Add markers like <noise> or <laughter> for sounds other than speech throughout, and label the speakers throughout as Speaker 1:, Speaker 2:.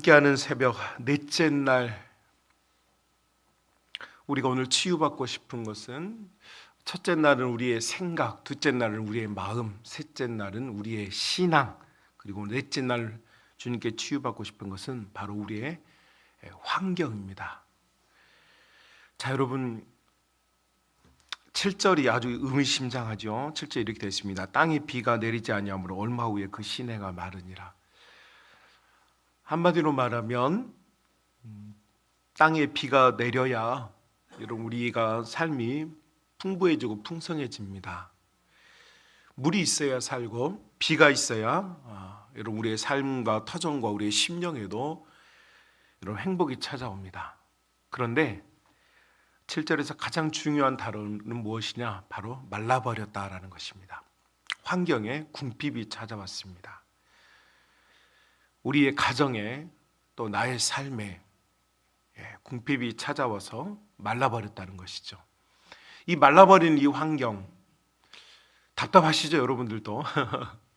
Speaker 1: 함께하는 새벽 넷째 날 우리가 오늘 치유받고 싶은 것은 첫째 날은 우리의 생각, 둘째 날은 우리의 마음, 셋째 날은 우리의 신앙, 그리고 넷째 날 주님께 치유받고 싶은 것은 바로 우리의 환경입니다. 자, 여러분 7절이 아주 의미심장하죠. 7절 이렇게 되어 있습니다. 땅에 비가 내리지 아니하므로 얼마 후에 그 시내가 마르니라. 한마디로 말하면 음, 땅에 비가 내려야 여러분 우리가 삶이 풍부해지고 풍성해집니다. 물이 있어야 살고 비가 있어야 아, 여러분 우리의 삶과 터전과 우리의 심령에도 여러분 행복이 찾아옵니다. 그런데 7절에서 가장 중요한 단어는 무엇이냐? 바로 말라버렸다라는 것입니다. 환경에 궁핍이 찾아왔습니다. 우리의 가정에 또 나의 삶에 예, 궁핍이 찾아와서 말라버렸다는 것이죠. 이 말라버린 이 환경 답답하시죠, 여러분들도? <laughs>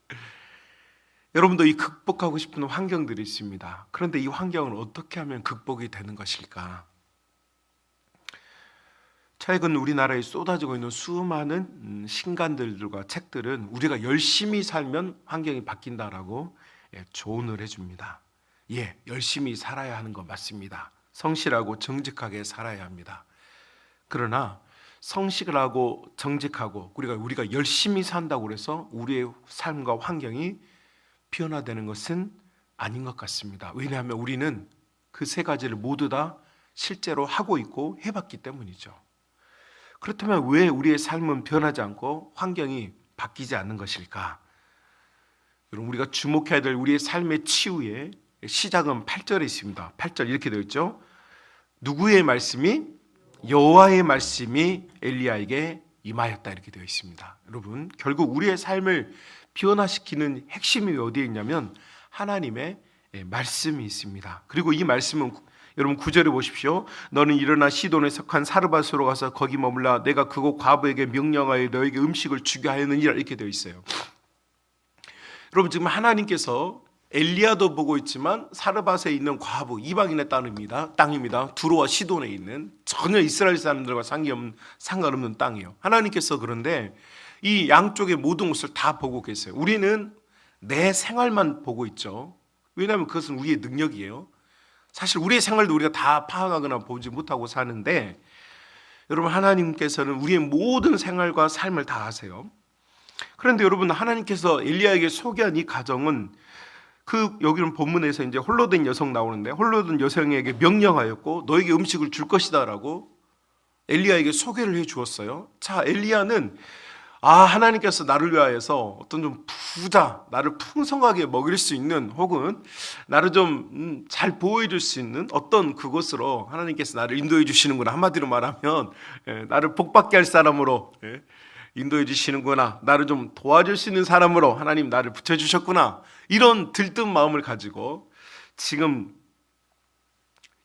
Speaker 1: 여러분도 이 극복하고 싶은 환경들이 있습니다. 그런데 이 환경을 어떻게 하면 극복이 되는 것일까? 최근 우리나라에 쏟아지고 있는 수많은 음, 신간들과 책들은 우리가 열심히 살면 환경이 바뀐다라고 예, 조언을 해줍니다. 예, 열심히 살아야 하는 거 맞습니다. 성실하고 정직하게 살아야 합니다. 그러나 성실을 하고 정직하고 우리가 우리가 열심히 산다고 해서 우리의 삶과 환경이 변화되는 것은 아닌 것 같습니다. 왜냐하면 우리는 그 세 가지를 모두 다 실제로 하고 있고 해봤기 때문이죠. 그렇다면 왜 우리의 삶은 변하지 않고 환경이 바뀌지 않는 것일까? 여러분 우리가 주목해야 될 우리의 삶의 치유의 시작은 8절에 있습니다. 8절 이렇게 되어 있죠. 누구의 말씀이 여호와의 말씀이 엘리야에게 임하였다 이렇게 되어 있습니다. 여러분 결국 우리의 삶을 변화시키는 핵심이 어디에 있냐면 하나님의 말씀이 있습니다. 그리고 이 말씀은 여러분 구절에 보십시오. 너는 일어나 시돈에 속한 사르밧으로 가서 거기 머물라 내가 그곳 과부에게 명령하여 너에게 음식을 주게 하였느니라 이렇게 되어 있어요. 여러분 지금 하나님께서 엘리야도 보고 있지만 사르밧에 있는 과부 이방인의 땅입니다. 땅입니다. 두로와 시돈에 있는 전혀 이스라엘 사람들과 상관없는, 상관없는 땅이에요. 하나님께서 그런데 이 양쪽의 모든 것을 다 보고 계세요. 우리는 내 생활만 보고 있죠. 왜냐하면 그것은 우리의 능력이에요. 사실 우리의 생활도 우리가 다 파악하거나 보지 못하고 사는데 여러분 하나님께서는 우리의 모든 생활과 삶을 다 아세요. 그런데 여러분 하나님께서 엘리야에게 소개한 이 가정은 그 여기는 본문에서 이제 홀로 된 여성 나오는데 홀로 된 여성에게 명령하였고 너에게 음식을 줄 것이다라고 엘리야에게 소개를 해 주었어요. 자, 엘리야는 아, 하나님께서 나를 위하여서 어떤 좀 부자, 나를 풍성하게 먹일 수 있는 혹은 나를 좀잘 음, 보호해 줄 수 있는 어떤 그것으로 하나님께서 나를 인도해 주시는구나. 한마디로 말하면 예, 나를 복받게 할 사람으로 예, 인도해 주시는구나. 나를 좀 도와줄 수 있는 사람으로 하나님 나를 붙여 주셨구나. 이런 들뜬 마음을 가지고 지금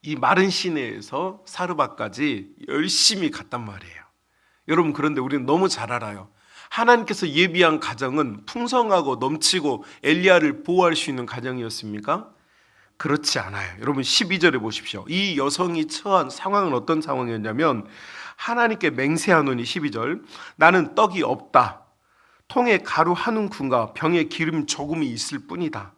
Speaker 1: 이 마른 시내에서 사르바까지 열심히 갔단 말이에요. 여러분 그런데 우리는 너무 잘 알아요. 하나님께서 예비한 가정은 풍성하고 넘치고 엘리야를 보호할 수 있는 가정이었습니까? 그렇지 않아요. 여러분 12절에 보십시오. 이 여성이 처한 상황은 어떤 상황이었냐면 하나님께 맹세하노니 12절 나는 떡이 없다. 통에 가루 한 움큼과 병에 기름 조금이 있을 뿐이다.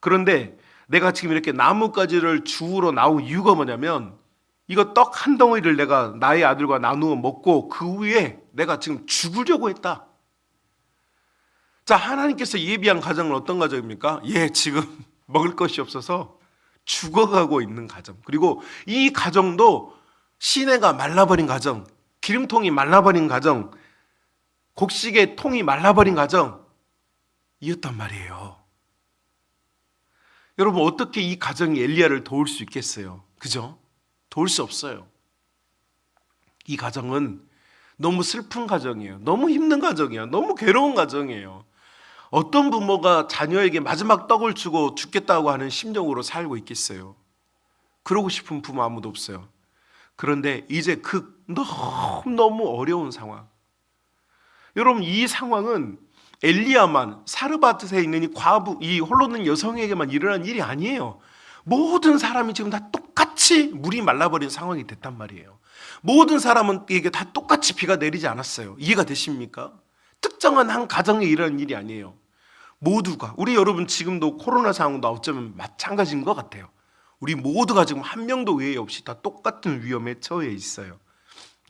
Speaker 1: 그런데 내가 지금 이렇게 나뭇가지를 주우러 나온 이유가 뭐냐면 이거 떡 한 덩어리를 내가 나의 아들과 나누어 먹고 그 후에 내가 지금 죽으려고 했다. 자, 하나님께서 예비한 가정은 어떤 가정입니까? 예, 지금 <laughs> 먹을 것이 없어서 죽어가고 있는 가정. 그리고 이 가정도 시내가 말라버린 가정, 기름통이 말라버린 가정, 곡식의 통이 말라버린 가정, 이었단 말이에요. 여러분, 어떻게 이 가정이 엘리야를 도울 수 있겠어요? 그죠? 도울 수 없어요. 이 가정은 너무 슬픈 가정이에요. 너무 힘든 가정이에요. 너무 괴로운 가정이에요. 어떤 부모가 자녀에게 마지막 떡을 주고 죽겠다고 하는 심정으로 살고 있겠어요? 그러고 싶은 부모 아무도 없어요. 그런데 이제 그 너무너무 어려운 상황. 여러분, 이 상황은 엘리야만 사르바트에 있는 이 과부, 이 홀로 는 여성에게만 일어난 일이 아니에요. 모든 사람이 지금 다 똑같이 물이 말라버린 상황이 됐단 말이에요. 모든 사람에게 다 똑같이 비가 내리지 않았어요. 이해가 되십니까? 특정한 한 가정에 일어난 일이 아니에요. 모두가 우리 여러분 지금도 코로나 상황도 어쩌면 마찬가지인 것 같아요. 우리 모두가 지금 한 명도 외에 없이 다 똑같은 위험에 처해 있어요.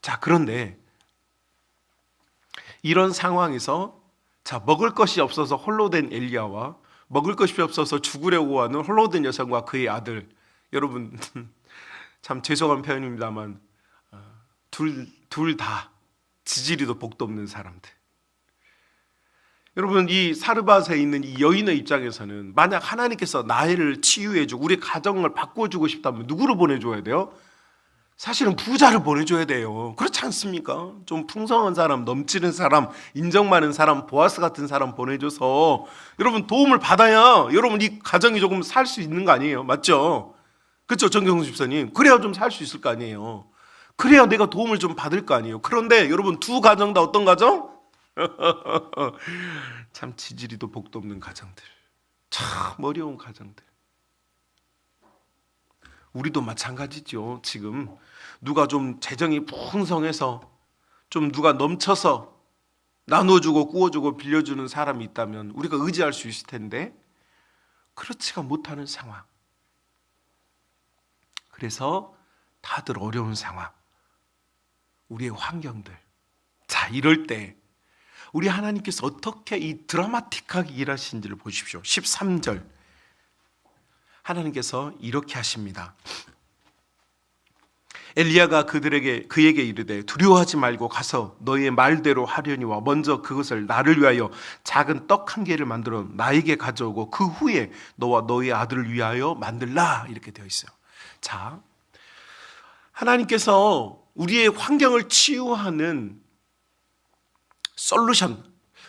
Speaker 1: 자, 그런데 이런 상황에서 자, 먹을 것이 없어서 홀로 된 엘리야와 먹을 것이 없어서 죽으려고 하는 홀로 된 여성과 그의 아들. 여러분 <laughs> 참 죄송한 표현입니다만 둘 둘 다 지지리도 복도 없는 사람들. 여러분 이 사르밧에 있는 이 여인의 입장에서는 만약 하나님께서 나이를 치유해주고 우리 가정을 바꿔주고 싶다면 누구를 보내줘야 돼요? 사실은 부자를 보내줘야 돼요. 그렇지 않습니까? 좀 풍성한 사람, 넘치는 사람, 인정 많은 사람, 보아스 같은 사람 보내줘서 여러분 도움을 받아야 여러분 이 가정이 조금 살 수 있는 거 아니에요? 맞죠? 그렇죠, 정경수 집사님. 그래야 좀 살 수 있을 거 아니에요. 그래야 내가 도움을 좀 받을 거 아니에요. 그런데 여러분 두 가정 다 어떤 가정? <laughs> 참 지지리도 복도 없는 가정들. 참 어려운 가정들. 우리도 마찬가지죠. 지금 누가 좀 재정이 풍성해서 좀 누가 넘쳐서 나눠주고 구워주고 빌려주는 사람이 있다면 우리가 의지할 수 있을 텐데 그렇지가 못하는 상황. 그래서 다들 어려운 상황. 우리의 환경들. 자, 이럴 때 우리 하나님께서 어떻게 이 드라마틱하게 일하신지를 보십시오. 13절. 하나님께서 이렇게 하십니다. 엘리야가 그들에게 그에게 이르되 두려워하지 말고 가서 너의 말대로 하려니와 먼저 그것을 나를 위하여 작은 떡 한 개를 만들어 나에게 가져오고 그 후에 너와 너의 아들을 위하여 만들라 이렇게 되어 있어요. 자, 하나님께서 우리의 환경을 치유하는 솔루션,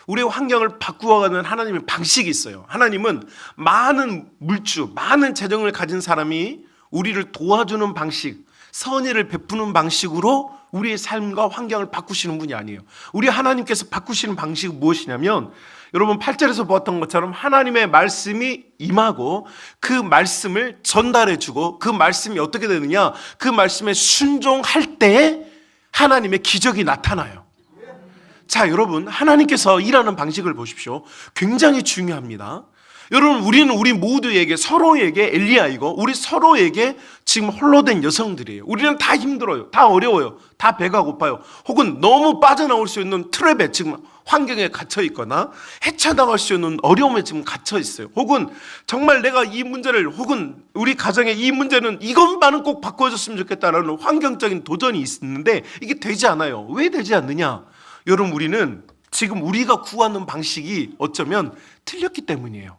Speaker 1: 우리의 환경을 바꾸어가는 하나님의 방식이 있어요. 하나님은 많은 물주, 많은 재정을 가진 사람이 우리를 도와주는 방식, 선의를 베푸는 방식으로 우리의 삶과 환경을 바꾸시는 분이 아니에요. 우리 하나님께서 바꾸시는 방식은 무엇이냐면 여러분 8절에서 보았던 것처럼 하나님의 말씀이 임하고 그 말씀을 전달해 주고 그 말씀이 어떻게 되느냐? 그 말씀에 순종할 때에 하나님의 기적이 나타나요. 자, 여러분, 하나님께서 일하는 방식을 보십시오. 굉장히 중요합니다. 여러분, 우리는 우리 모두에게 서로에게 엘리야이고 우리 서로에게 지금 홀로 된 여성들이에요. 우리는 다 힘들어요. 다 어려워요. 다 배가 고파요. 혹은 너무 빠져나올 수 있는 트랩에 지금 환경에 갇혀 있거나 헤쳐나갈 수 있는 어려움에 지금 갇혀 있어요. 혹은 정말 내가 이 문제를 혹은 우리 가정의 이 문제는 이것만은 꼭 바꿔줬으면 좋겠다라는 환경적인 도전이 있는데 이게 되지 않아요. 왜 되지 않느냐? 여러분 우리는 지금 우리가 구하는 방식이 어쩌면 틀렸기 때문이에요.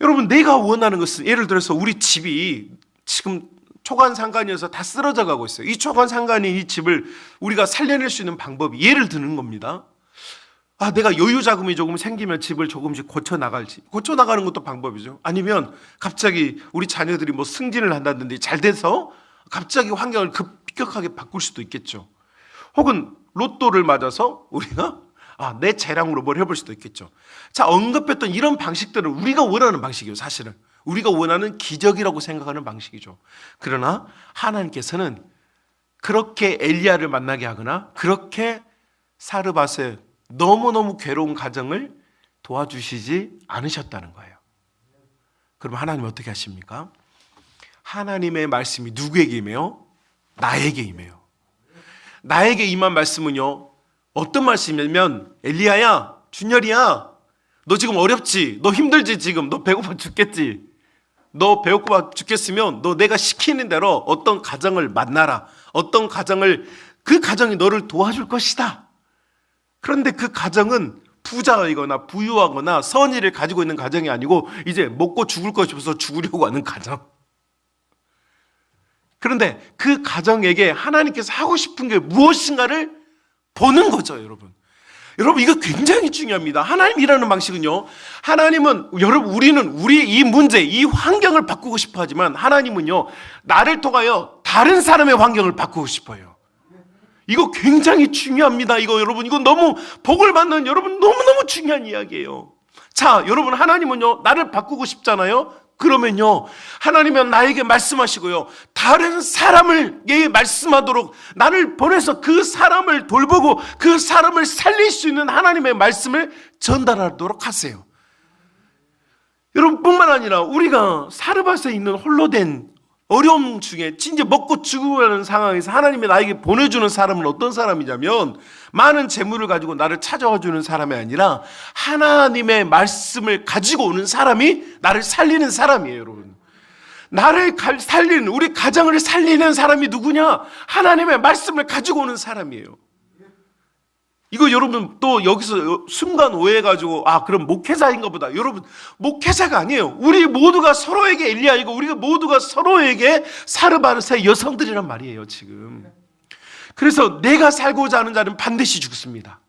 Speaker 1: 여러분 내가 원하는 것은 예를 들어서 우리 집이 지금 초간 상간이어서 다 쓰러져 가고 있어요. 이 초간 상간인 이 집을 우리가 살려낼 수 있는 방법이 예를 드는 겁니다. 아, 내가 여유 자금이 조금 생기면 집을 조금씩 고쳐 나갈지. 고쳐 나가는 것도 방법이죠. 아니면 갑자기 우리 자녀들이 뭐 승진을 한다든지 잘 돼서 갑자기 환경을 급격하게 바꿀 수도 있겠죠. 혹은 로또를 맞아서 우리가 아, 내 재량으로 뭘 해볼 수도 있겠죠. 자, 언급했던 이런 방식들은 우리가 원하는 방식이에요, 사실은. 우리가 원하는 기적이라고 생각하는 방식이죠. 그러나 하나님께서는 그렇게 엘리야를 만나게 하거나 그렇게 사르밧의 너무너무 괴로운 가정을 도와주시지 않으셨다는 거예요. 그럼 하나님 어떻게 하십니까? 하나님의 말씀이 누구에게 임해요? 나에게 임해요. 나에게 임한 말씀은요. 어떤 말씀이냐면 엘리야야, 준열이야. 너 지금 어렵지? 너 힘들지 지금? 너 배고파 죽겠지? 너 배고파 죽겠으면 너 내가 시키는 대로 어떤 가정을 만나라. 어떤 가정을 그 가정이 너를 도와줄 것이다. 그런데 그 가정은 부자이거나 부유하거나 선의를 가지고 있는 가정이 아니고 이제 먹고 죽을 것이 없어서 죽으려고 하는 가정. 그런데 그 가정에게 하나님께서 하고 싶은 게 무엇인가를 보는 거죠, 여러분. 여러분 이거 굉장히 중요합니다. 하나님이라는 방식은요. 하나님은 여러분 우리는 우리 이 문제, 이 환경을 바꾸고 싶어 하지만 하나님은요. 나를 통하여 다른 사람의 환경을 바꾸고 싶어요. 이거 굉장히 중요합니다. 이거 여러분 이거 너무 복을 받는 여러분 너무너무 중요한 이야기예요. 자, 여러분 하나님은요. 나를 바꾸고 싶잖아요. 그러면요, 하나님은 나에게 말씀하시고요, 다른 사람을 예 말씀하도록 나를 보내서 그 사람을 돌보고 그 사람을 살릴 수 있는 하나님의 말씀을 전달하도록 하세요. 여러분뿐만 아니라 우리가 사르밧에 있는 홀로 된 어려움 중에 진짜 먹고 죽으라는 상황에서 하나님이 나에게 보내주는 사람은 어떤 사람이냐면 많은 재물을 가지고 나를 찾아와 주는 사람이 아니라 하나님의 말씀을 가지고 오는 사람이 나를 살리는 사람이에요, 여러분. 나를 갈- 살리는 우리 가정을 살리는 사람이 누구냐? 하나님의 말씀을 가지고 오는 사람이에요. 이거 여러분 또 여기서 순간 오해해가지고 아 그럼 목회자인가 보다. 여러분 목회자가 아니에요. 우리 모두가 서로에게 엘리야이고 우리가 모두가 서로에게 사르바르세 여성들이란 말이에요 지금. 그래서 내가 살고자 하는 자는 반드시 죽습니다.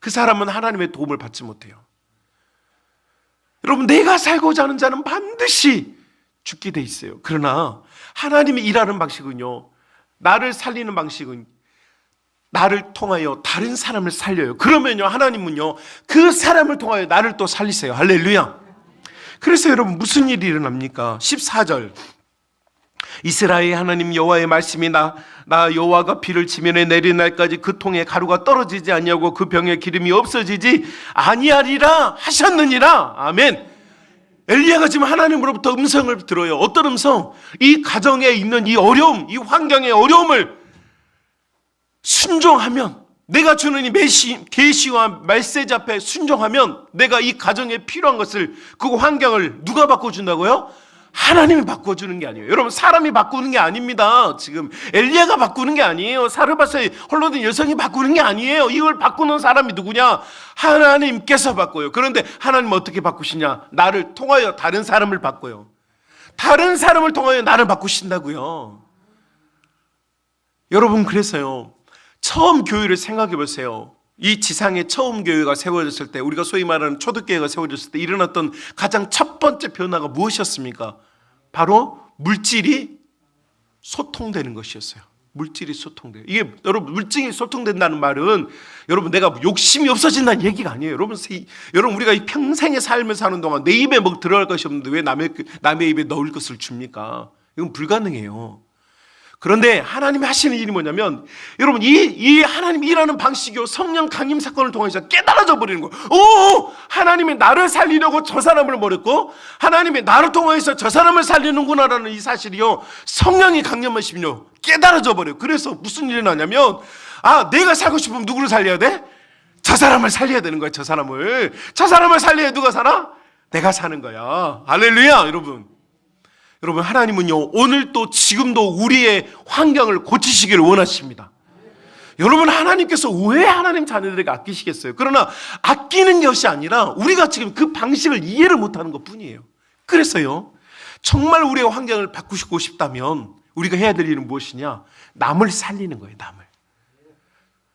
Speaker 1: 그 사람은 하나님의 도움을 받지 못해요. 여러분 내가 살고자 하는 자는 반드시 죽게 돼 있어요. 그러나 하나님이 일하는 방식은요 나를 살리는 방식은 나를 통하여 다른 사람을 살려요. 그러면요, 하나님은요, 그 사람을 통하여 나를 또 살리세요. 할렐루야. 그래서 여러분, 무슨 일이 일어납니까? 14절. 이스라엘 하나님 여호와의 말씀이 나, 나 여호와가 비를 지면에 내린 날까지 그 통에 가루가 떨어지지 아니하고 그 병에 기름이 없어지지 아니하리라 하셨느니라. 아멘. 엘리야가 지금 하나님으로부터 음성을 들어요. 어떤 음성? 이 가정에 있는 이 어려움, 이 환경의 어려움을 순종하면 내가 주는 이 메시, 계시와 말세지 앞에 순종하면 내가 이 가정에 필요한 것을 그 환경을 누가 바꿔 준다고요? 하나님이 바꿔주는 게 아니에요. 여러분 사람이 바꾸는 게 아닙니다. 지금 엘리야가 바꾸는 게 아니에요. 사르밧의 홀로 된 여성이 바꾸는 게 아니에요. 이걸 바꾸는 사람이 누구냐? 하나님께서 바꿔요. 그런데 하나님 어떻게 바꾸시냐? 나를 통하여 다른 사람을 바꿔요. 다른 사람을 통하여 나를 바꾸신다고요. 여러분 그래서요. 처음 교회를 생각해 보세요. 이 지상에 처음 교회가 세워졌을 때 우리가 소위 말하는 초대교회가 세워졌을 때 일어났던 가장 첫 번째 변화가 무엇이었습니까? 바로 물질이 소통되는 것이었어요. 물질이 소통돼요. 이게 여러분 물질이 소통된다는 말은 여러분 내가 욕심이 없어진다는 얘기가 아니에요. 여러분 세- 여러분 우리가 이 평생의 삶을 사는 동안 내 입에 뭐 들어갈 것이 없는데 왜 남의 남의 입에 넣을 것을 줍니까? 이건 불가능해요. 그런데 하나님이 하시는 일이 뭐냐면 여러분 이, 이 하나님이 일하는 방식이요 성령 강림 사건을 통해서 깨달아져 버리는 거예요. 오 하나님이 나를 살리려고 저 사람을 버렸고 하나님이 나를 통해서 저 사람을 살리는구나라는 이 사실이요 성령이 강림하시면요 깨달아져 버려요. 그래서 무슨 일이 나냐면 아 내가 살고 싶으면 누구를 살려야 돼? 저 사람을 살려야 되는 거야. 저 사람을 저 사람을 살려야 누가 살아? 내가 사는 거야. 할렐루야 여러분. 여러분 하나님은요 오늘 또 지금도 우리의 환경을 고치시기를 원하십니다. 여러분 하나님께서 왜 하나님 자녀들에게 아끼시겠어요? 그러나 아끼는 것이 아니라 우리가 지금 그 방식을 이해를 못하는 것뿐이에요. 그래서요 정말 우리의 환경을 바꾸시고 싶다면 우리가 해야 될 일은 무엇이냐? 남을 살리는 거예요. 남을.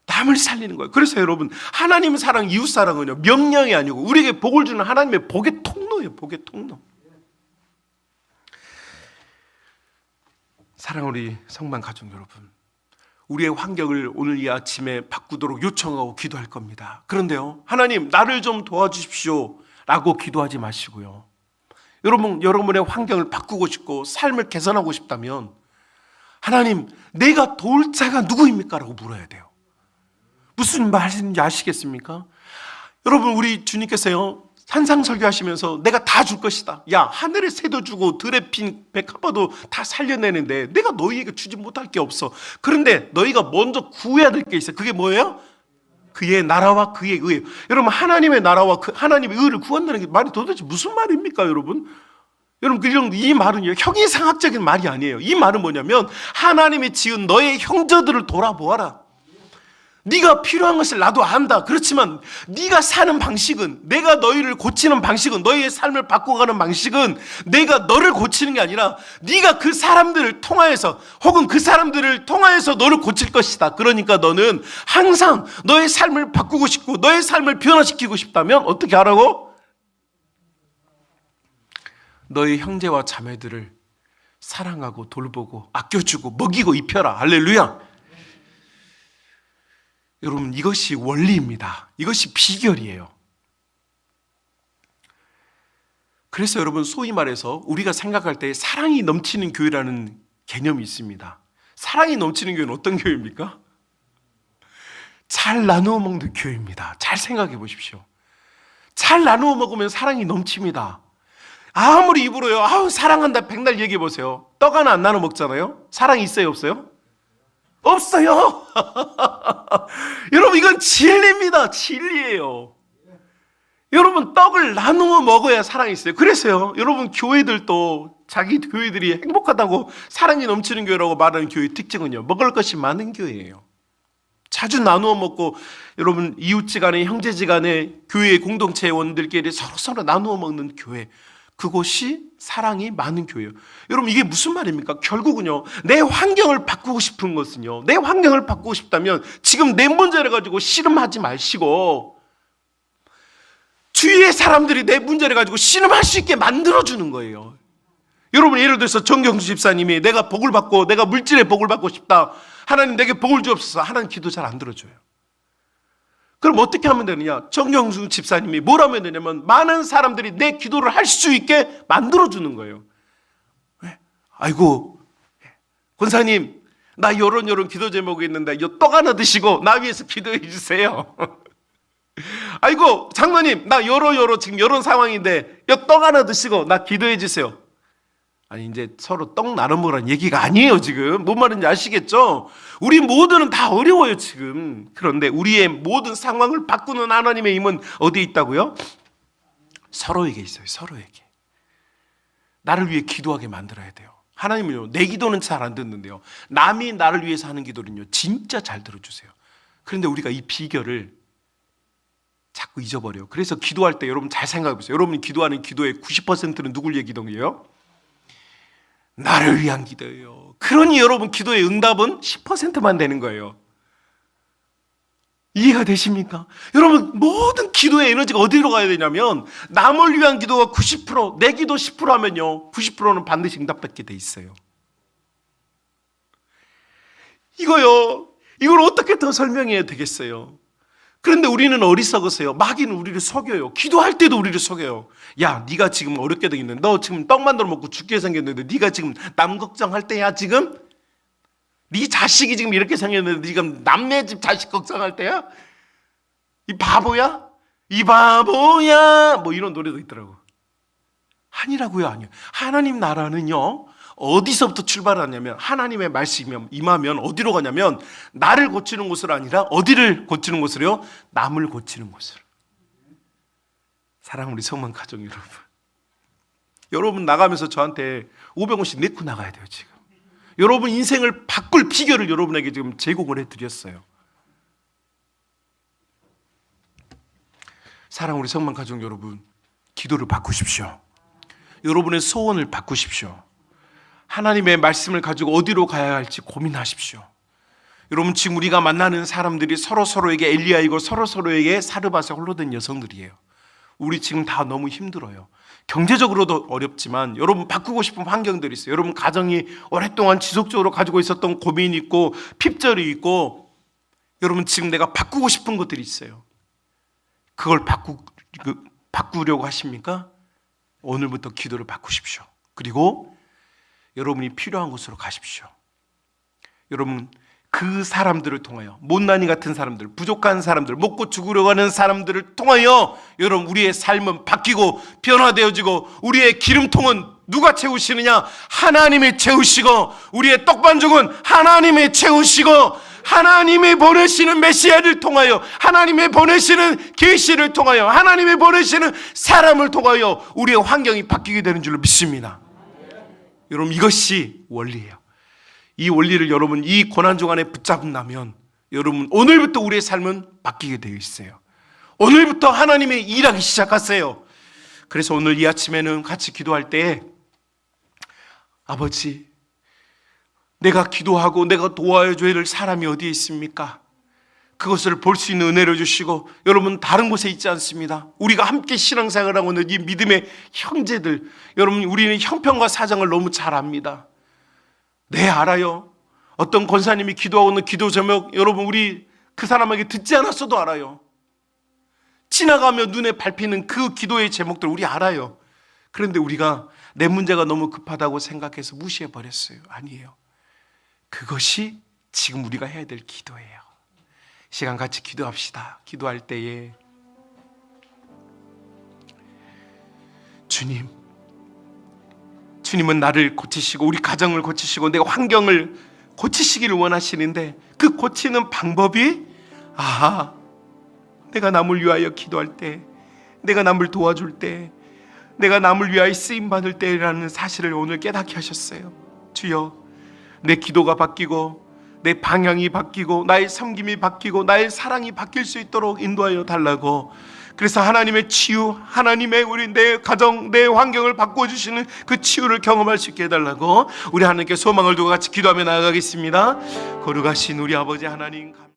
Speaker 1: 남을 살리는 거예요. 그래서 여러분 하나님 사랑, 이웃 사랑은요 명령이 아니고 우리에게 복을 주는 하나님의 복의 통로예요. 복의 통로. 사랑 우리 성만 가족 여러분. 우리의 환경을 오늘 이 아침에 바꾸도록 요청하고 기도할 겁니다. 그런데요, 하나님, 나를 좀 도와주십시오. 라고 기도하지 마시고요. 여러분, 여러분의 환경을 바꾸고 싶고 삶을 개선하고 싶다면 하나님, 내가 도울 자가 누구입니까? 라고 물어야 돼요. 무슨 말인지 아시겠습니까? 여러분, 우리 주님께서요, 산상설교 하시면서 내가 다 줄 것이다. 야, 하늘의 새도 주고 들의 핀 백합화도 다 살려내는데 내가 너희에게 주지 못할 게 없어. 그런데 너희가 먼저 구해야 될 게 있어. 그게 뭐예요? 그의 나라와 그의 의. 여러분, 하나님의 나라와 그 하나님의 의를 구한다는 게 말이 도대체 무슨 말입니까, 여러분? 여러분, 그런 이 말은요, 형이상학적인 말이 아니에요. 이 말은 뭐냐면 하나님이 지은 너의 형제들을 돌아보아라. 네가 필요한 것을 나도 안다. 그렇지만 네가 사는 방식은 내가 너희를 고치는 방식은 너희의 삶을 바꿔가는 방식은 내가 너를 고치는 게 아니라 네가 그 사람들을 통하여서 혹은 그 사람들을 통하여서 너를 고칠 것이다. 그러니까 너는 항상 너의 삶을 바꾸고 싶고 너의 삶을 변화시키고 싶다면 어떻게 하라고? 너의 형제와 자매들을 사랑하고 돌보고 아껴주고 먹이고 입혀라. 할렐루야. 여러분 이것이 원리입니다. 이것이 비결이에요. 그래서 여러분 소위 말해서 우리가 생각할 때 사랑이 넘치는 교회라는 개념이 있습니다. 사랑이 넘치는 교회는 어떤 교회입니까? 잘 나누어 먹는 교회입니다. 잘 생각해 보십시오. 잘 나누어 먹으면 사랑이 넘칩니다. 아무리 입으로요, 아우, 사랑한다, 백날 얘기해 보세요. 떡 하나 안 나눠 먹잖아요? 사랑이 있어요, 없어요? 없어요! <laughs> 여러분, 이건 진리입니다. 진리예요. 여러분, 떡을 나누어 먹어야 사랑이 있어요. 그래서요, 여러분, 교회들도 자기 교회들이 행복하다고 사랑이 넘치는 교회라고 말하는 교회의 특징은요, 먹을 것이 많은 교회예요. 자주 나누어 먹고 여러분 이웃지간에 형제지간에 교회 공동체 원들끼리 서로 서로 나누어 먹는 교회 그곳이 사랑이 많은 교회예요. 여러분 이게 무슨 말입니까? 결국은요 내 환경을 바꾸고 싶은 것은요 내 환경을 바꾸고 싶다면 지금 내 문제를 가지고 씨름하지 마시고 주위의 사람들이 내 문제를 가지고 씨름할 수 있게 만들어 주는 거예요. 여러분 예를 들어서 정경수 집사님이 내가 복을 받고 내가 물질의 복을 받고 싶다. 하나님 내게 복을 주옵소서. 하나님 기도 잘 안 들어줘요. 그럼 어떻게 하면 되느냐? 정경수 집사님이 뭘 하면 되냐면 많은 사람들이 내 기도를 할 수 있게 만들어 주는 거예요. 왜? 아이고 권사님 나 요런 요런 기도 제목이 있는데 요떡 하나 드시고 나 위해서 기도해 주세요. <laughs> 아이고 장로님 나 요러 요러 지금 요런 상황인데 요떡 하나 드시고 나 기도해 주세요. 아니 이제 서로 떡 나눠 먹으라는 얘기가 아니에요 지금. 뭔 말인지 아시겠죠? 우리 모두는 다 어려워요 지금. 그런데 우리의 모든 상황을 바꾸는 하나님의 힘은 어디에 있다고요? 서로에게 있어요 서로에게. 나를 위해 기도하게 만들어야 돼요. 하나님은요 내 기도는 잘 안 듣는데요. 남이 나를 위해서 하는 기도는요 진짜 잘 들어주세요. 그런데 우리가 이 비결을 자꾸 잊어버려요. 그래서 기도할 때 여러분 잘 생각해 보세요. 여러분이 기도하는 기도의 90%는 누굴 기도해요? 나를 위한 기도예요. 그러니 여러분 기도의 응답은 10%만 되는 거예요. 이해가 되십니까? 여러분 모든 기도의 에너지가 어디로 가야 되냐면 남을 위한 기도가 90%, 내 기도 10% 하면요. 90%는 반드시 응답받게 돼 있어요. 이거요. 이걸 어떻게 더 설명해야 되겠어요? 그런데 우리는 어리석어서요. 마귀는 우리를 속여요. 기도할 때도 우리를 속여요. 야, 네가 지금 어렵게 되겠는데 너 지금 떡 만들어 먹고 죽게 생겼는데 네가 지금 남 걱정할 때야 지금? 네 자식이 지금 이렇게 생겼는데 네가 남네 집 자식 걱정할 때야? 이 바보야? 이 바보야? 뭐 이런 노래도 있더라고. 아니라고요, 아니요. 하나님 나라는요. 어디서부터 출발하냐면 하나님의 말씀이 임하면 어디로 가냐면 나를 고치는 곳으로 아니라 어디를 고치는 곳으로요? 남을 고치는 곳으로. 사랑 우리 성만 가족 여러분. 여러분 나가면서 저한테 500원씩 내고 나가야 돼요, 지금. 여러분 인생을 바꿀 비결을 여러분에게 지금 제공을 해 드렸어요. 사랑 우리 성만 가족 여러분, 기도를 바꾸십시오. 여러분의 소원을 바꾸십시오. 하나님의 말씀을 가지고 어디로 가야 할지 고민하십시오. 여러분 지금 우리가 만나는 사람들이 서로 서로에게 엘리야이고 서로 서로에게 사르밧에 홀로 된 여성들이에요. 우리 지금 다 너무 힘들어요. 경제적으로도 어렵지만 여러분 바꾸고 싶은 환경들이 있어요. 여러분 가정이 오랫동안 지속적으로 가지고 있었던 고민이 있고 핍절이 있고 여러분 지금 내가 바꾸고 싶은 것들이 있어요. 그걸 바꾸 그, 바꾸려고 하십니까? 오늘부터 기도를 바꾸십시오. 그리고 여러분이 필요한 곳으로 가십시오. 여러분 그 사람들을 통하여 못난이 같은 사람들, 부족한 사람들, 먹고 죽으려고 하는 사람들을 통하여 여러분 우리의 삶은 바뀌고 변화되어지고 우리의 기름통은 누가 채우시느냐? 하나님이 채우시고 우리의 떡반죽은 하나님이 채우시고 하나님이 보내시는 메시아를 통하여 하나님이 보내시는 계시를 통하여 하나님이 보내시는 사람을 통하여 우리의 환경이 바뀌게 되는 줄로 믿습니다. 여러분 이것이 원리예요. 이 원리를 여러분 이 고난중 안에 붙잡는다면 여러분 오늘부터 우리의 삶은 바뀌게 되어 있어요. 오늘부터 하나님의 일하기 시작하세요. 그래서 오늘 이 아침에는 같이 기도할 때 아버지 내가 기도하고 내가 도와줘야 될 사람이 어디에 있습니까? 그것을 볼 수 있는 은혜를 주시고 여러분 다른 곳에 있지 않습니다. 우리가 함께 신앙생활을 하고 있는 이 믿음의 형제들 여러분 우리는 형편과 사정을 너무 잘 압니다. 네 알아요. 어떤 권사님이 기도하고 있는 기도 제목 여러분 우리 그 사람에게 듣지 않았어도 알아요. 지나가며 눈에 밟히는 그 기도의 제목들 우리 알아요. 그런데 우리가 내 문제가 너무 급하다고 생각해서 무시해 버렸어요. 아니에요. 그것이 지금 우리가 해야 될 기도예요. 시간 같이 기도합시다. 기도할 때에 주님, 주님은 나를 고치시고 우리 가정을 고치시고 내가 환경을 고치시기를 원하시는데 그 고치는 방법이 아, 내가 남을 위하여 기도할 때, 내가 남을 도와줄 때, 내가 남을 위하여 쓰임 받을 때라는 사실을 오늘 깨닫게 하셨어요. 주여, 내 기도가 바뀌고 내 방향이 바뀌고 나의 섬김이 바뀌고 나의 사랑이 바뀔 수 있도록 인도하여 달라고. 그래서 하나님의 치유, 하나님의 우리 내 가정, 내 환경을 바꿔 주시는 그 치유를 경험할 수 있게 해 달라고 우리 하나님께 소망을 두고 같이 기도하며 나아가겠습니다. 거룩하신 우리 아버지 하나님 감.